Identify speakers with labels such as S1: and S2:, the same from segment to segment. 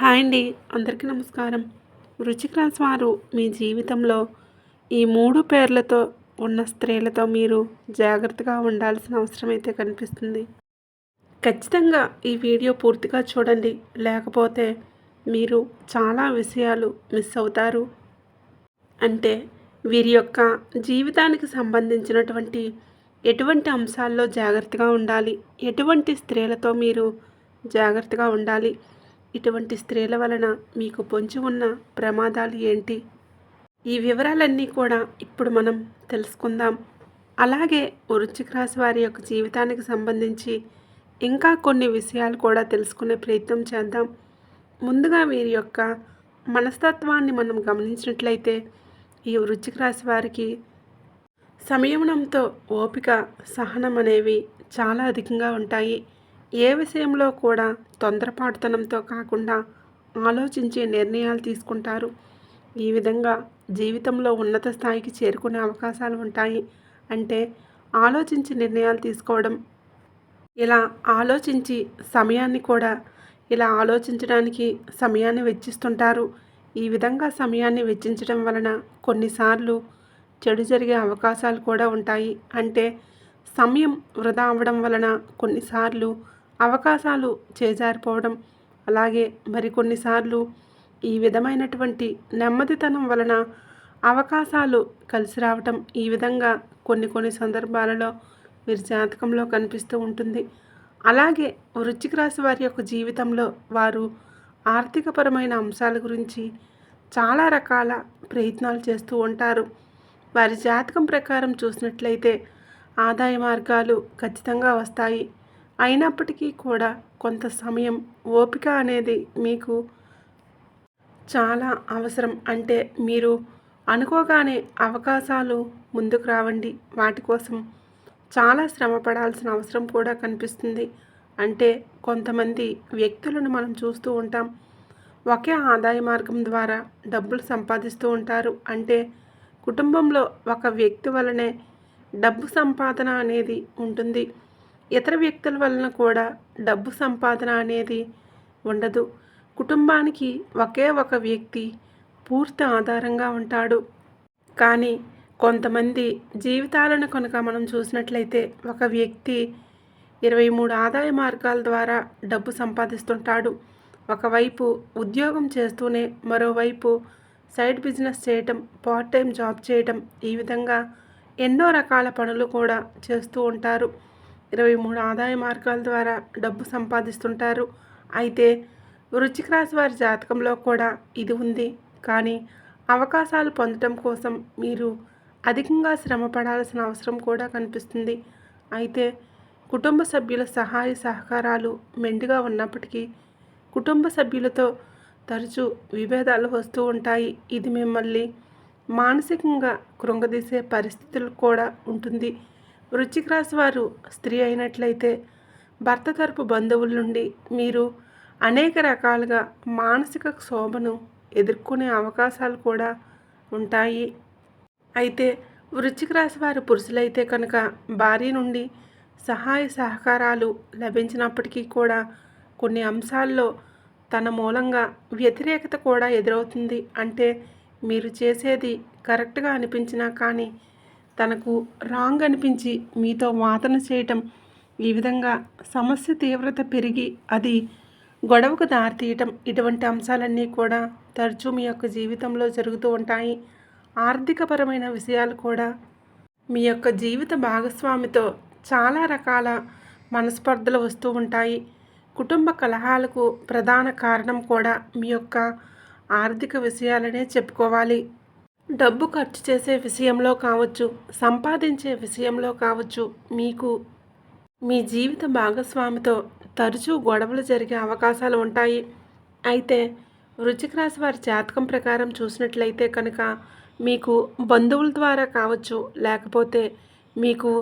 S1: Hi అండి. అందరికీ నమస్కారం. వృచ్చిక రాశి వారు మీ జీవితంలో ఈ మూడు పేర్లతో ఉన్న స్త్రీలతో మీరు జాగ్రత్తగా ఉండాల్సిన అవసరం అయితే కనిపిస్తుంది. ఖచ్చితంగా ఈ వీడియో పూర్తిగా చూడండి. లేకపోతే మీరు చాలా విషయాలు మిస్ అవుతారు. అంటే వీరి యొక్క జీవితానికి సంబంధించినటువంటి ఎటువంటి అంశాల్లో జాగ్రత్తగా ఉండాలి? ఎటువంటి స్త్రీలతో మీరు జాగ్రత్తగా ఉండాలి? ఇటువంటి స్త్రీల వలన మీకు పొంచి ఉన్న ప్రమాదాలు ఏంటి? ఈ వివరాలన్నీ కూడా ఇప్పుడు మనం తెలుసుకుందాం. అలాగే వృశ్చిక రాశి వారి యొక్క జీవితానికి సంబంధించి ఇంకా కొన్ని విషయాలు కూడా తెలుసుకునే ప్రయత్నం చేద్దాం. ముందుగా వీరి యొక్క మనస్తత్వాన్ని మనం గమనించినట్లయితే ఈ వృశ్చిక రాశి వారికి సంయమనంతో ఓపిక సహనం అనేవి చాలా అధికంగా ఉంటాయి. ఏ విషయంలో కూడా తొందరపాటుతనంతో కాకుండా ఆలోచించి నిర్ణయాలు తీసుకుంటారు. ఈ విధంగా జీవితంలో ఉన్నత స్థాయికి చేరుకునే అవకాశాలు ఉంటాయి. అంటే ఆలోచించి నిర్ణయాలు తీసుకోవడం ఇలా ఆలోచించి సమయాన్ని కూడా ఇలా ఆలోచించడానికి సమయాన్ని వెచ్చిస్తుంటారు. ఈ విధంగా సమయాన్ని వెచ్చించడం వలన కొన్నిసార్లు చెడు జరిగే అవకాశాలు కూడా ఉంటాయి. అంటే సమయం వృధా అవ్వడం వలన కొన్నిసార్లు అవకాశాలు చేజారిపోవడం. అలాగే మరికొన్నిసార్లు ఈ విధమైనటువంటి నెమ్మదితనం వలన అవకాశాలు కలిసి రావటం ఈ విధంగా కొన్ని కొన్ని సందర్భాలలో వీరి జాతకంలో కనిపిస్తూ ఉంటుంది. అలాగే వృశ్చిక రాశి వారి యొక్క జీవితంలో వారు ఆర్థికపరమైన అంశాల గురించి చాలా రకాల ప్రయత్నాలు చేస్తూ ఉంటారు. వారి జాతకం ప్రకారం చూసినట్లయితే ఆదాయ మార్గాలు ఖచ్చితంగా వస్తాయి. అయినప్పటికీ కూడా కొంత సమయం ఓపిక అనేది మీకు చాలా అవసరం. అంటే మీరు అనుకోగానే అవకాశాలు ముందుకు రావండి. వాటి కోసం చాలా శ్రమ పడాల్సిన అవసరం కూడా కనిపిస్తుంది. అంటే కొంతమంది వ్యక్తులను మనం చూస్తూ ఉంటాం. ఒకే ఆదాయ మార్గం ద్వారా డబ్బులు సంపాదిస్తూ ఉంటారు. అంటే కుటుంబంలో ఒక వ్యక్తి వలనే డబ్బు సంపాదన అనేది ఉంటుంది. ఇతర వ్యక్తుల వలన కూడా డబ్బు సంపాదన అనేది ఉండదు. కుటుంబానికి ఒకే ఒక వ్యక్తి పూర్తి ఆధారంగా ఉంటాడు. కానీ కొంతమంది జీవితాలను కనుక మనం చూసినట్లయితే ఒక వ్యక్తి ఇరవై మూడు ఆదాయ మార్గాల ద్వారా డబ్బు సంపాదిస్తుంటాడు. ఒకవైపు ఉద్యోగం చేస్తూనే మరోవైపు సైడ్ బిజినెస్ చేయటం పార్ట్ టైం జాబ్ చేయటం ఈ విధంగా ఎన్నో రకాల పనులు కూడా చేస్తూ ఉంటారు. ఇరవై మూడు ఆదాయ మార్గాల ద్వారా డబ్బు సంపాదిస్తుంటారు. అయితే వృచ్చిక రాశి వారి జాతకంలో కూడా ఇది ఉంది. కానీ అవకాశాలు పొందటం కోసం మీరు అధికంగా శ్రమ పడాల్సిన అవసరం కూడా కనిపిస్తుంది. అయితే కుటుంబ సభ్యుల సహాయ సహకారాలు మెండుగా ఉన్నప్పటికీ కుటుంబ సభ్యులతో తరచూ విభేదాలు వస్తూ ఉంటాయి. ఇది మిమ్మల్ని మానసికంగా కృంగదీసే పరిస్థితులు కూడా ఉంటుంది. వృశ్చిక రాశి వారు స్త్రీ అయినట్లయితే భర్త తరపు బంధువుల నుండి మీరు అనేక రకాలుగా మానసిక శోభను ఎదుర్కొనే అవకాశాలు కూడా ఉంటాయి. అయితే వృశ్చిక రాశి వారు పురుషులైతే కనుక భార్య నుండి సహాయ సహకారాలు లభించినప్పటికీ కూడా కొన్ని అంశాల్లో తన మూలంగా వ్యతిరేకత కూడా ఎదురవుతుంది. అంటే మీరు చేసేది కరెక్ట్గా అనిపించినా కానీ తనకు రాంగ్ అనిపించి మీతో వాదన చేయటం ఈ విధంగా సమస్య తీవ్రత పెరిగి అది గొడవకు దారితీయటం ఇటువంటి అంశాలన్నీ కూడా తరచూ మీ యొక్క జీవితంలో జరుగుతూ ఉంటాయి. ఆర్థికపరమైన విషయాలు కూడా మీ యొక్క జీవిత భాగస్వామితో చాలా రకాల మనస్పర్ధలు వస్తూ ఉంటాయి. కుటుంబ కలహాలకు ప్రధాన కారణం కూడా మీ యొక్క ఆర్థిక విషయాలనే చెప్పుకోవాలి. డబ్బు ఖర్చు చేసే విషయంలో కావచ్చు సంపాదించే విషయంలో కావచ్చు మీకు మీ జీవిత భాగస్వామితో తరచూ గొడవలు జరిగే అవకాశాలు ఉంటాయి. అయితే వృచ్చిక రాశి వారి జాతకం ప్రకారం చూసినట్లయితే కనుక మీకు బంధువుల ద్వారా కావచ్చు లేకపోతే మీకు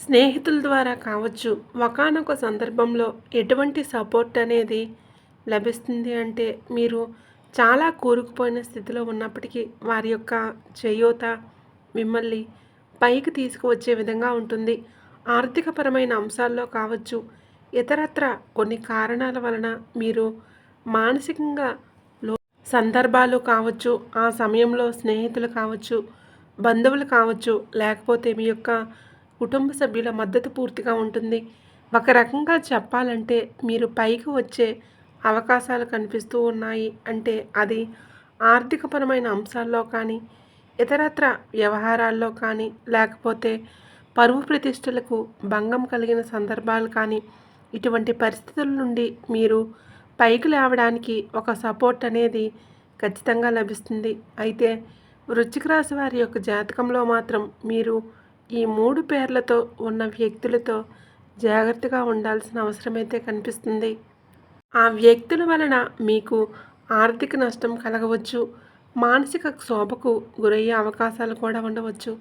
S1: స్నేహితుల ద్వారా కావచ్చు ఒకనొక సందర్భంలో ఎటువంటి సపోర్ట్ అనేది లభిస్తుంది అంటే మీరు చాలా కూరుకుపోయిన స్థితిలో ఉన్నప్పటికీ వారి యొక్క చేయూత మిమ్మల్ని పైకి తీసుకువచ్చే విధంగా ఉంటుంది. ఆర్థికపరమైన అంశాల్లో కావచ్చు ఇతరత్ర కొన్ని కారణాల వలన మీరు మానసికంగా లో సందర్భాలు కావచ్చు ఆ సమయంలో స్నేహితులు కావచ్చు బంధువులు కావచ్చు లేకపోతే మీ యొక్క కుటుంబ సభ్యుల మద్దతు పూర్తిగా ఉంటుంది. ఒక రకంగా చెప్పాలంటే మీరు పైకి వచ్చే అవకాశాలు కనిపిస్తూ ఉన్నాయి. అంటే అది ఆర్థికపరమైన అంశాల్లో కానీ ఇతరత్ర వ్యవహారాల్లో కానీ లేకపోతే పరువు ప్రతిష్టలకు భంగం కలిగిన సందర్భాలు కానీ ఇటువంటి పరిస్థితుల నుండి మీరు పైకి లేవడానికి ఒక సపోర్ట్ అనేది ఖచ్చితంగా లభిస్తుంది. అయితే వృశ్చిక రాశి వారి యొక్క జాతకంలో మాత్రం మీరు ఈ మూడు పేర్లతో ఉన్న వ్యక్తులతో జాగ్రత్తగా ఉండాల్సిన అవసరమైతే కనిపిస్తుంది. ఆ వ్యక్తుల వలన మీకు ఆర్థిక నష్టం కలగవచ్చు మానసిక క్షోభకు గురయ్యే అవకాశాలు కూడా ఉండవచ్చు.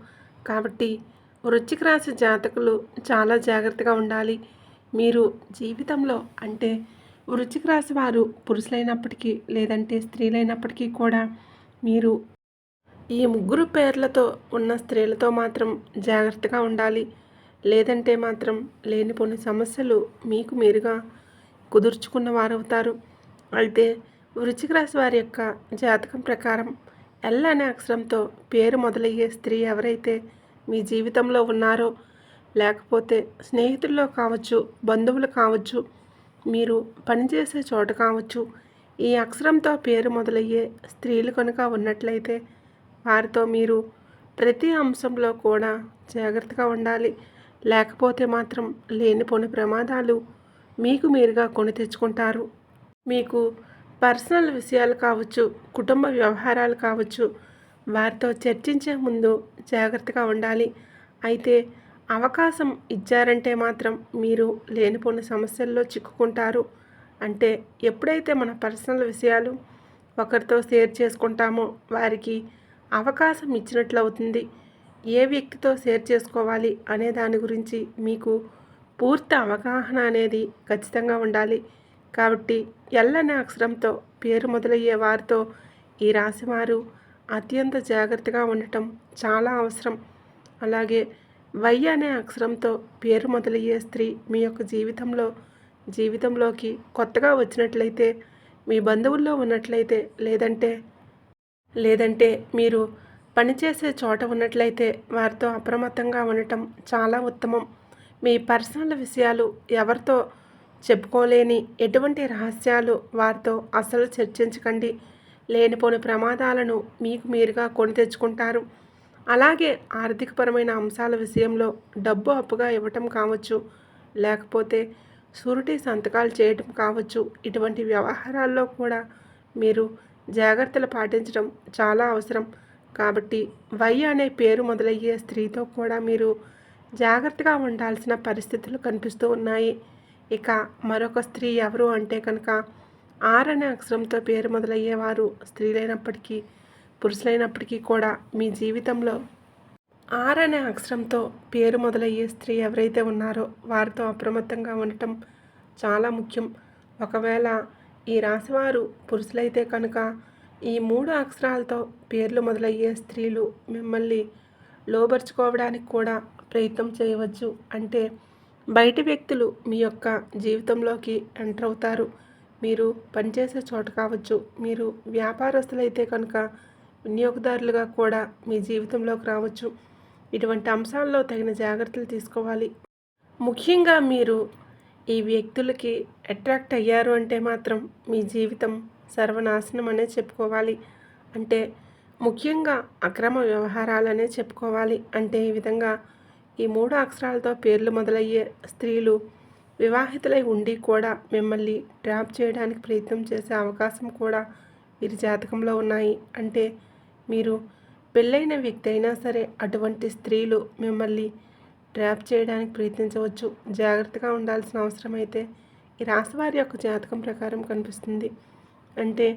S1: కాబట్టి వృచ్చిక రాశి జాతకులు చాలా జాగ్రత్తగా ఉండాలి. మీరు జీవితంలో అంటే వృచ్చిక రాశి వారు పురుషులైనప్పటికీ లేదంటే స్త్రీలైనప్పటికీ కూడా మీరు ఈ ముగ్గురు పేర్లతో ఉన్న స్త్రీలతో మాత్రం జాగ్రత్తగా ఉండాలి. లేదంటే మాత్రం లేనిపోని సమస్యలు మీకు మీరుగా కుదుర్చుకున్న వారవుతారు. అయితే వృచ్చిక రాశి వారి యొక్క జాతకం ప్రకారం ఎల్ అనే అక్షరంతో పేరు మొదలయ్యే స్త్రీ ఎవరైతే మీ జీవితంలో ఉన్నారో లేకపోతే స్నేహితుల్లో కావచ్చు బంధువులు కావచ్చు మీరు పనిచేసే చోట కావచ్చు ఈ అక్షరంతో పేరు మొదలయ్యే స్త్రీలు కనుక ఉన్నట్లయితే వారితో మీరు ప్రతి అంశంలో కూడా జాగ్రత్తగా ఉండాలి. లేకపోతే మాత్రం లేనిపోని ప్రమాదాలు మీకు మీరుగా కొని తెచ్చుకుంటారు. మీకు పర్సనల్ విషయాలు కావచ్చు కుటుంబ వ్యవహారాలు కావచ్చు వారితో చర్చించే ముందు జాగ్రత్తగా ఉండాలి. అయితే అవకాశం ఇచ్చారంటే మాత్రం మీరు లేనిపోని సమస్యల్లో చిక్కుకుంటారు. అంటే ఎప్పుడైతే మన పర్సనల్ విషయాలు ఒకరితో షేర్ చేసుకుంటామో వారికి అవకాశం ఇచ్చినట్లు అవుతుంది ఏ వ్యక్తితో షేర్ చేసుకోవాలి అనే దాని గురించి మీకు పూర్తి అవగాహన అనేది ఖచ్చితంగా ఉండాలి. కాబట్టి ఎల్ అనే అక్షరంతో పేరు మొదలయ్యే వారితో ఈ రాశివారు అత్యంత జాగ్రత్తగా ఉండటం చాలా అవసరం. అలాగే వై అనే అక్షరంతో పేరు మొదలయ్యే స్త్రీ మీ యొక్క జీవితంలో జీవితంలోకి కొత్తగా వచ్చినట్లయితే మీ బంధువుల్లో ఉన్నట్లయితే లేదంటే లేదంటే మీరు పనిచేసే చోట ఉన్నట్లయితే వారితో అప్రమత్తంగా ఉండటం చాలా ఉత్తమం. మీ పర్సనల్ విషయాలు ఎవరితో చెప్పుకోలేని ఎటువంటి రహస్యాలు వారితో అసలు చర్చించకండి. లేనిపోని ప్రమాదాలను మీకు మీరుగా కొని తెచ్చుకుంటారు. అలాగే ఆర్థికపరమైన అంశాల విషయంలో డబ్బు అప్పుగా ఇవ్వటం కావచ్చు. లేకపోతే సూరిటీ సంతకాలు చేయటం కావచ్చు. ఇటువంటి వ్యవహారాల్లో కూడా మీరు జాగ్రత్తలు పాటించడం చాలా అవసరం. కాబట్టి వై అనే పేరు మొదలయ్యే స్త్రీతో కూడా మీరు జాగ్రత్తగా ఉండాల్సిన పరిస్థితులు కనిపిస్తూ ఉన్నాయి. ఇక మరొక స్త్రీ ఎవరు అంటే కనుక ఆర్ అనే అక్షరంతో పేరు మొదలయ్యేవారు స్త్రీలైనప్పటికీ పురుషులైనప్పటికీ కూడా మీ జీవితంలో ఆర్ అనే అక్షరంతో పేరు మొదలయ్యే స్త్రీ ఎవరైతే ఉన్నారో వారితో అప్రమత్తంగా ఉండటం చాలా ముఖ్యం. ఒకవేళ ఈ రాశివారు పురుషులైతే కనుక ఈ మూడు అక్షరాలతో పేర్లు మొదలయ్యే స్త్రీలు మిమ్మల్ని లోబర్చుకోవడానికి కూడా ప్రయత్నం చేయవచ్చు అంటే బయటి వ్యక్తులు మీ యొక్క జీవితంలోకి ఎంటర్ అవుతారు. మీరు పనిచేసే చోట కావచ్చు. మీరు వ్యాపారస్తులైతే కనుక వినియోగదారులుగా కూడా మీ జీవితంలోకి రావచ్చు. ఇటువంటి అంశాల్లో తగిన జాగ్రత్తలు తీసుకోవాలి. ముఖ్యంగా మీరు ఈ వ్యక్తులకి అట్రాక్ట్ అయ్యారు అంటే మాత్రం మీ జీవితం సర్వనాశనం అనే చెప్పుకోవాలి. అంటే ముఖ్యంగా అక్రమ వ్యవహారాలనే చెప్పుకోవాలి. అంటే ఈ విధంగా ఈ మూడు అక్షరాలతో పేర్లు మొదలయ్యే స్త్రీలు వివాహితులై ఉండి కూడా మిమ్మల్ని ట్రాప్ చేయడానికి ప్రయత్నం చేసే అవకాశం కూడా వీరి జాతకంలో ఉన్నాయి. అంటే మీరు పెళ్ళైన వ్యక్తి అయినా సరే అటువంటి స్త్రీలు మిమ్మల్ని ట్రాప్ చేయడానికి ప్రయత్నించవచ్చు. జాగ్రత్తగా ఉండాల్సిన అవసరం అయితే ఈ రాశివారి యొక్క జాతకం ప్రకారం కనిపిస్తుంది. అంటే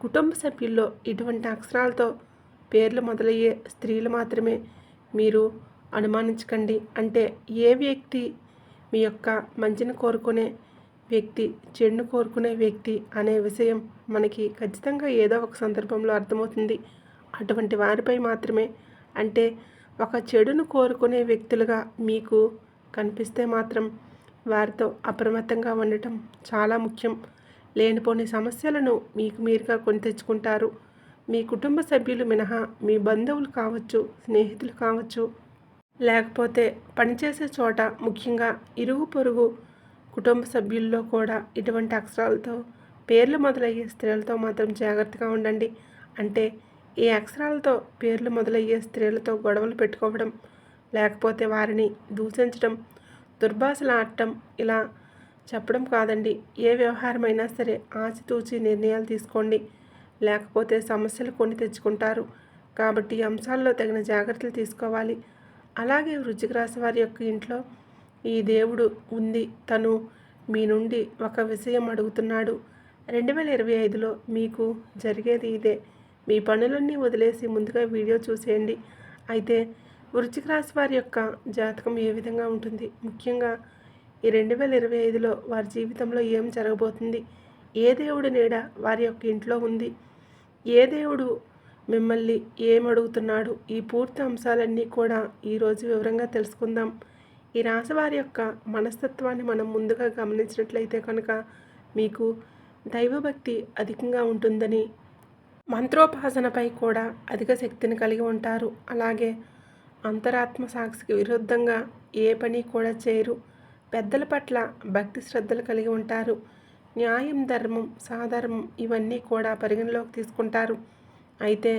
S1: కుటుంబ సభ్యుల్లో ఇటువంటి అక్షరాలతో పేర్లు మొదలయ్యే స్త్రీలు మాత్రమే మీరు అనుమానించకండి. అంటే ఏ వ్యక్తి మీ యొక్క మంచిని కోరుకునే వ్యక్తి చెడును కోరుకునే వ్యక్తి అనే విషయం మనకి ఖచ్చితంగా ఏదో ఒక సందర్భంలో అర్థమవుతుంది. అటువంటి వారిపై మాత్రమే. అంటే ఒక చెడును కోరుకునే వ్యక్తులుగా మీకు కనిపిస్తే మాత్రం వారితో అప్రమత్తంగా ఉండటం చాలా ముఖ్యం. లేనిపోని సమస్యలను మీకు మీరుగా కొని తెచ్చుకుంటారు. మీ కుటుంబ సభ్యులు మినహా మీ బంధువులు కావచ్చు స్నేహితులు కావచ్చు లేకపోతే పనిచేసే చోట ముఖ్యంగా ఇరుగు పొరుగు కుటుంబ సభ్యుల్లో కూడా ఇటువంటి అక్షరాలతో పేర్లు మొదలయ్యే స్త్రీలతో మాత్రం జాగ్రత్తగా ఉండండి. అంటే ఈ అక్షరాలతో పేర్లు మొదలయ్యే స్త్రీలతో గొడవలు పెట్టుకోవడం లేకపోతే వారిని దూషించడం దుర్భాషలాడటం ఇలా చెప్పడం కాదండి. ఏ వ్యవహారమైనా సరే ఆచితూచి నిర్ణయాలు తీసుకోండి. లేకపోతే సమస్యలు కొని తెచ్చుకుంటారు. కాబట్టి ఈ అంశాల్లో తగిన జాగ్రత్తలు తీసుకోవాలి. అలాగే వృచ్చిక రాశి వారి యొక్క ఇంట్లో ఈ దేవుడు ఉంది. తను మీ నుండి ఒక విషయం అడుగుతున్నాడు. రెండు వేల ఇరవై ఐదులో మీకు జరిగేది ఇదే. మీ పనులన్నీ వదిలేసి ముందుగా వీడియో చూసేయండి. అయితే వృచ్చిక రాశి వారి యొక్క జాతకం ఏ విధంగా ఉంటుంది? ముఖ్యంగా ఈ రెండు వేల ఇరవై ఐదులో వారి జీవితంలో ఏం జరగబోతుంది? ఏ దేవుడి నీడ వారి యొక్క ఇంట్లో ఉంది? ఏ దేవుడు మిమ్మల్ని ఏమడుగుతున్నాడు? ఈ పూర్తి అంశాలన్నీ కూడా ఈరోజు వివరంగా తెలుసుకుందాం. ఈ రాశివారి యొక్క మనస్తత్వాన్ని మనం ముందుగా గమనించినట్లయితే కనుక మీకు దైవభక్తి అధికంగా ఉంటుందని మంత్రోపాసనపై కూడా అధిక శక్తిని కలిగి ఉంటారు. అలాగే అంతరాత్మ సాక్షికి విరుద్ధంగా ఏ పని కూడా చేయరు. పెద్దల పట్ల భక్తి శ్రద్ధలు కలిగి ఉంటారు. న్యాయం ధర్మం సాధర్మం ఇవన్నీ కూడా పరిగణలోకి తీసుకుంటారు. అయితే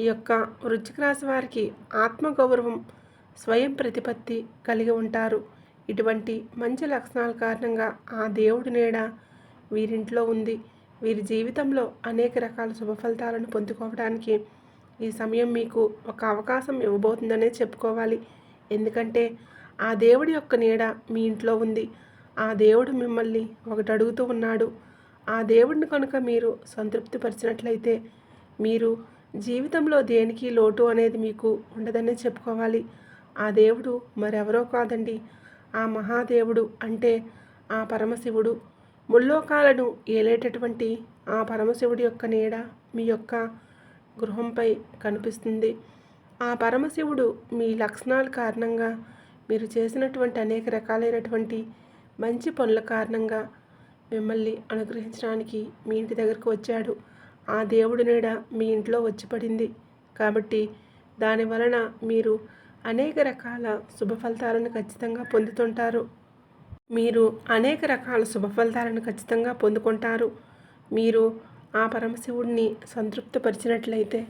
S1: ఈ యొక్క వృచ్చిక రాశి వారికి ఆత్మగౌరవం స్వయం ప్రతిపత్తి కలిగి ఉంటారు. ఇటువంటి మంచి లక్షణాల కారణంగా ఆ దేవుడి నీడ వీరింట్లో ఉంది. వీరి జీవితంలో అనేక రకాల శుభ ఫలితాలను పొందుకోవడానికి ఈ సమయం మీకు ఒక అవకాశం ఇవ్వబోతుందనే చెప్పుకోవాలి. ఎందుకంటే ఆ దేవుడి యొక్క నీడ మీ ఇంట్లో ఉంది. ఆ దేవుడు మిమ్మల్ని ఒకటి అడుగుతూ ఉన్నాడు. ఆ దేవుడిని కనుక మీరు సంతృప్తిపరిచినట్లయితే మీరు జీవితంలో దేనికి లోటు అనేది మీకు ఉండదనే చెప్పుకోవాలి. ఆ దేవుడు మరెవరో కాదండి. ఆ మహాదేవుడు అంటే ఆ పరమశివుడు. ముల్లోకాలను ఏలేటటువంటి ఆ పరమశివుడి యొక్క నీడ మీ యొక్క గృహంపై కనిపిస్తుంది. ఆ పరమశివుడు మీ లక్షణాల కారణంగా మీరు చేసినటువంటి అనేక రకాలైనటువంటి మంచి పనుల కారణంగా మిమ్మల్ని అనుగ్రహించడానికి మీ ఇంటి దగ్గరకు వచ్చాడు. ఆ దేవుడి నీడ మీ ఇంట్లో వచ్చి పడింది. కాబట్టి దాని వలన మీరు అనేక రకాల శుభ ఫలితాలను ఖచ్చితంగా పొందుతుంటారు. మీరు అనేక రకాల శుభ ఫలితాలను ఖచ్చితంగా పొందుకుంటారు. మీరు ఆ పరమశివుడిని సంతృప్తిపరిచినట్లయితే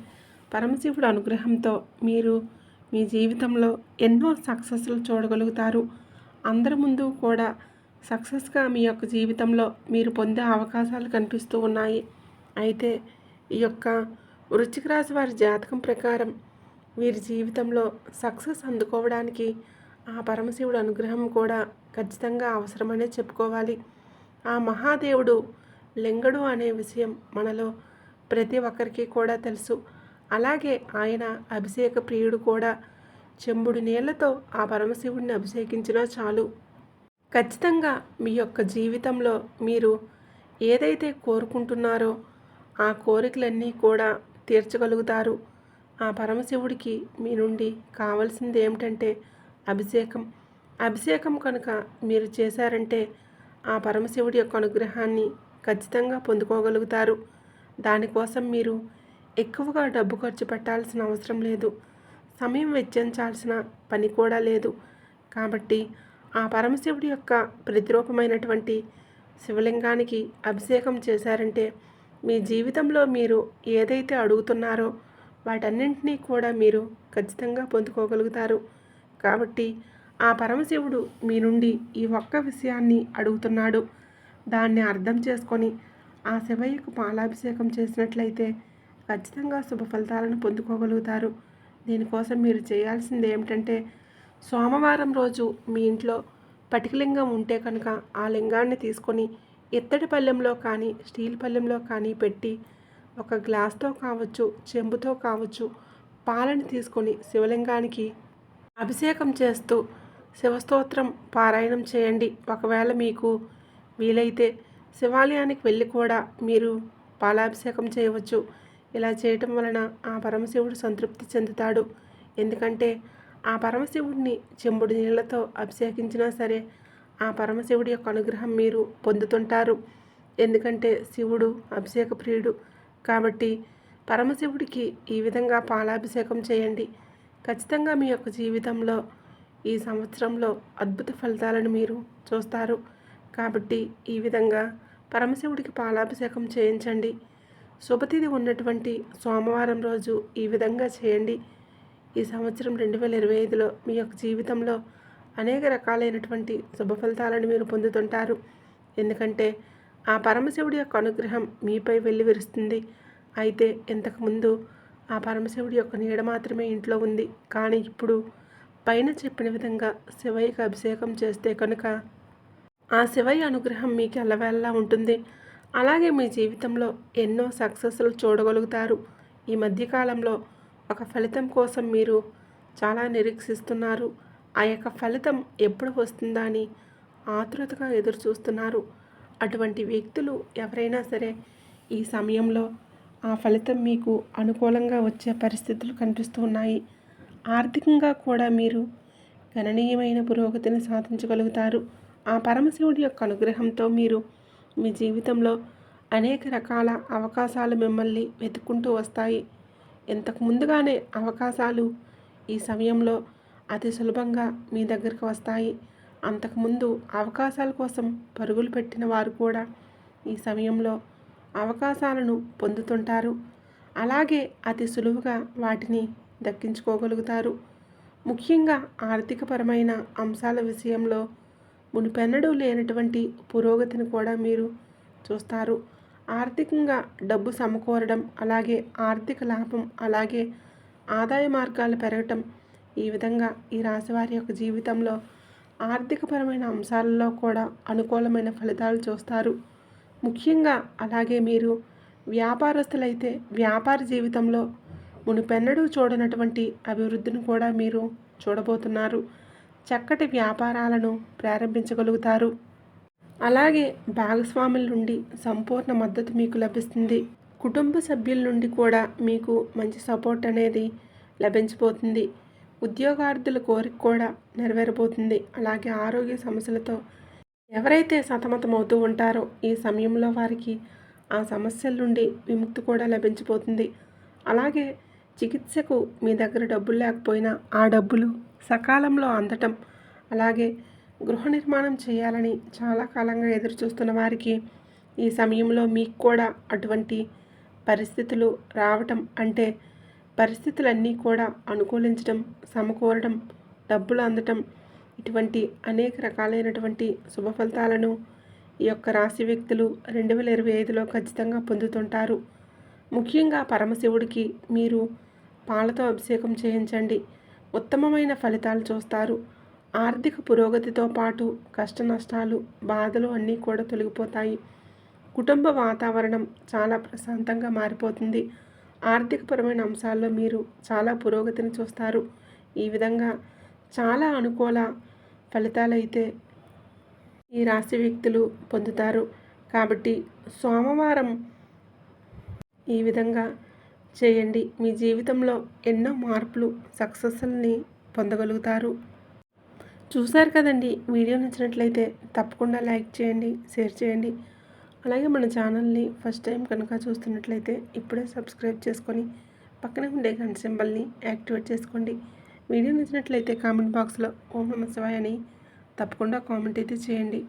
S1: పరమశివుడు అనుగ్రహంతో మీరు మీ జీవితంలో ఎన్నో సక్సెస్లు చూడగలుగుతారు. అందరి ముందు కూడా సక్సెస్గా మీ యొక్క జీవితంలో మీరు పొందే అవకాశాలు కనిపిస్తూ ఉన్నాయి. అయితే ఈ యొక్క వృశ్చిక రాశి వారి జాతకం ప్రకారం వీరి జీవితంలో సక్సెస్ అందుకోవడానికి ఆ పరమశివుడు అనుగ్రహం కూడా ఖచ్చితంగా అవసరమనే చెప్పుకోవాలి. ఆ మహాదేవుడు లింగడు అనే విషయం మనలో ప్రతి ఒక్కరికి కూడా తెలుసు. అలాగే ఆయన అభిషేక ప్రియుడు కూడా చెంబుడు నీళ్ళతో ఆ పరమశివుడిని అభిషేకించినా చాలు. ఖచ్చితంగా మీ యొక్క జీవితంలో మీరు ఏదైతే కోరుకుంటున్నారో ఆ కోరికలన్నీ కూడా తీర్చగలుగుతారు. ఆ పరమశివుడికి మీ నుండి కావలసింది ఏమిటంటే అభిషేకం. అభిషేకం కనుక మీరు చేశారంటే ఆ పరమశివుడి యొక్క అనుగ్రహాన్ని ఖచ్చితంగా పొందుకోగలుగుతారు. దానికోసం మీరు ఎక్కువగా డబ్బు ఖర్చు పెట్టాల్సిన అవసరం లేదు. సమయం వెచ్చించాల్సిన పని కూడా లేదు. కాబట్టి ఆ పరమశివుడి యొక్క ప్రతిరూపమైనటువంటి శివలింగానికి అభిషేకం చేశారంటే మీ జీవితంలో మీరు ఏదైతే అడుగుతున్నారో వాటన్నింటినీ కూడా మీరు ఖచ్చితంగా పొందుకోగలుగుతారు. కాబట్టి ఆ పరమశివుడు మీ నుండి ఈ ఒక్క విషయాన్ని అడుగుతున్నాడు. దాన్ని అర్థం చేసుకొని ఆ శివయ్యకు పాలాభిషేకం చేసినట్లయితే ఖచ్చితంగా శుభ ఫలితాలను పొందుకోగలుగుతారు. దీనికోసం మీరు చేయాల్సింది ఏమిటంటే సోమవారం రోజు మీ ఇంట్లో పటికలింగం ఉంటే కనుక ఆ లింగాన్ని తీసుకొని ఇత్తడి పళ్ళెంలో కానీ స్టీల్ పళ్ళెంలో కానీ పెట్టి ఒక గ్లాస్తో కావచ్చు చెంబుతో కావచ్చు పాలను తీసుకొని శివలింగానికి అభిషేకం చేస్తూ శివస్తోత్రం పారాయణం చేయండి. ఒకవేళ మీకు వీలైతే శివాలయానికి వెళ్ళి కూడా మీరు పాలాభిషేకం చేయవచ్చు. ఇలా చేయటం వలన ఆ పరమశివుడు సంతృప్తి చెందుతాడు. ఎందుకంటే ఆ పరమశివుడిని చెంబుడు నీళ్ళతో అభిషేకించినా సరే ఆ పరమశివుడి యొక్క అనుగ్రహం మీరు పొందుతుంటారు. ఎందుకంటే శివుడు అభిషేక ప్రియుడు. కాబట్టి పరమశివుడికి ఈ విధంగా పాలాభిషేకం చేయండి. ఖచ్చితంగా మీ యొక్క జీవితంలో ఈ సంవత్సరంలో అద్భుత ఫలితాలను మీరు చూస్తారు. కాబట్టి ఈ విధంగా పరమశివుడికి పాలాభిషేకం చేయించండి. శుభతిథి ఉన్నటువంటి సోమవారం రోజు ఈ విధంగా చేయండి. ఈ సంవత్సరం రెండు వేల ఇరవై ఐదులో మీ యొక్క జీవితంలో అనేక రకాలైనటువంటి శుభ ఫలితాలను మీరు పొందుతుంటారు. ఎందుకంటే ఆ పరమశివుడి యొక్క అనుగ్రహం మీపై వెల్లివిరుస్తుంది. అయితే ఇంతకుముందు ఆ పరమశివుడి యొక్క నీడ మాత్రమే ఇంట్లో ఉంది. కానీ ఇప్పుడు పైన చెప్పిన విధంగా శివయ్యకి అభిషేకం చేస్తే కనుక ఆ శివయ్య అనుగ్రహం మీకు ఎల్లవేళలా ఉంటుంది. అలాగే మీ జీవితంలో ఎన్నో సక్సెస్లు చూడగలుగుతారు. ఈ మధ్యకాలంలో ఒక ఫలితం కోసం మీరు చాలా నిరీక్షిస్తున్నారు. ఆ యొక్క ఫలితం ఎప్పుడు వస్తుందా అని ఆతృతగా ఎదురు చూస్తున్నారు. అటువంటి వ్యక్తులు ఎవరైనా సరే ఈ సమయంలో ఆ ఫలితం మీకు అనుకూలంగా వచ్చే పరిస్థితులు కనిపిస్తూ ఉన్నాయి. ఆర్థికంగా కూడా మీరు గణనీయమైన పురోగతిని సాధించగలుగుతారు. ఆ పరమశివుడి యొక్క అనుగ్రహంతో మీరు మీ జీవితంలో అనేక రకాల అవకాశాలు మిమ్మల్ని వెతుక్కుంటూ వస్తాయి. ఇంతకు ముందుగానే అవకాశాలు ఈ సమయంలో అతి సులభంగా మీ దగ్గరికి వస్తాయి. అంతకుముందు అవకాశాల కోసం పరుగులు పెట్టిన వారు కూడా ఈ సమయంలో అవకాశాలను పొందుతుంటారు. అలాగే అతి సులువుగా వాటిని దక్కించుకోగలుగుతారు. ముఖ్యంగా ఆర్థికపరమైన అంశాల విషయంలో మునిపెన్నడూ లేనటువంటి పురోగతిని కూడా మీరు చూస్తారు. ఆర్థికంగా డబ్బు సమకూరడం అలాగే ఆర్థిక లాభం అలాగే ఆదాయ మార్గాలు పెరగటం ఈ విధంగా ఈ రాశివారి యొక్క జీవితంలో ఆర్థికపరమైన అంశాలలో కూడా అనుకూలమైన ఫలితాలు చూస్తారు. ముఖ్యంగా అలాగే మీరు వ్యాపారస్తులైతే వ్యాపార జీవితంలో మునిపెన్నడూ చూడనటువంటి అభివృద్ధిని కూడా మీరు చూడబోతున్నారు. చక్కటి వ్యాపారాలను ప్రారంభించగలుగుతారు. అలాగే భాగస్వాముల నుండి సంపూర్ణ మద్దతు మీకు లభిస్తుంది. కుటుంబ సభ్యుల నుండి కూడా మీకు మంచి సపోర్ట్ అనేది లభించబోతుంది. ఉద్యోగార్థుల కోరిక కూడా నెరవేరబోతుంది. అలాగే ఆరోగ్య సమస్యలతో ఎవరైతే సతమతమవుతూ ఉంటారో ఈ సమయంలో వారికి ఆ సమస్యల నుండి విముక్తి కూడా లభించబోతుంది. అలాగే చికిత్సకు మీ దగ్గర డబ్బులు లేకపోయినా ఆ డబ్బులు సకాలంలో అందటం అలాగే గృహ నిర్మాణం చేయాలని చాలా కాలంగా ఎదురు చూస్తున్న వారికి ఈ సమయంలో మీకు కూడా అటువంటి పరిస్థితులు రావటం అంటే పరిస్థితులన్నీ కూడా అనుకూలించడం సమకూరడం డబ్బులు అందటం ఇటువంటి అనేక రకాలైనటువంటి శుభ ఫలితాలను ఈ యొక్క రాశి వ్యక్తులు రెండు వేల ఇరవై ఐదులో ఖచ్చితంగా పొందుతుంటారు. ముఖ్యంగా పరమశివుడికి మీరు పాలతో అభిషేకం చేయించండి. ఉత్తమమైన ఫలితాలు చూస్తారు. ఆర్థిక పురోగతితో పాటు కష్ట నష్టాలు బాధలు అన్నీ కూడా తొలగిపోతాయి. కుటుంబ వాతావరణం చాలా ప్రశాంతంగా మారిపోతుంది. ఆర్థికపరమైన అంశాల్లో మీరు చాలా పురోగతిని చూస్తారు. ఈ విధంగా చాలా అనుకూల ఫలితాలైతే ఈ రాశి వ్యక్తులు పొందుతారు. కాబట్టి సోమవారం ఈ విధంగా చేయండి. మీ జీవితంలో ఎన్నో మార్పులు సక్సెస్ని పొందగలుగుతారు. చూసారు కదండి? వీడియో నచ్చినట్లయితే తప్పకుండా లైక్ చేయండి షేర్ చేయండి. అలాగే మన ఛానల్ని ఫస్ట్ టైం కనుక చూస్తున్నట్లయితే ఇప్పుడే సబ్స్క్రైబ్ చేసుకొని పక్కనే ఉండే గంట సింబల్ని యాక్టివేట్ చేసుకోండి. వీడియో నచ్చినట్లయితే కామెంట్ బాక్స్లో ఓం నమ శివాయ అని తప్పకుండా కామెంట్ అయితే చేయండి.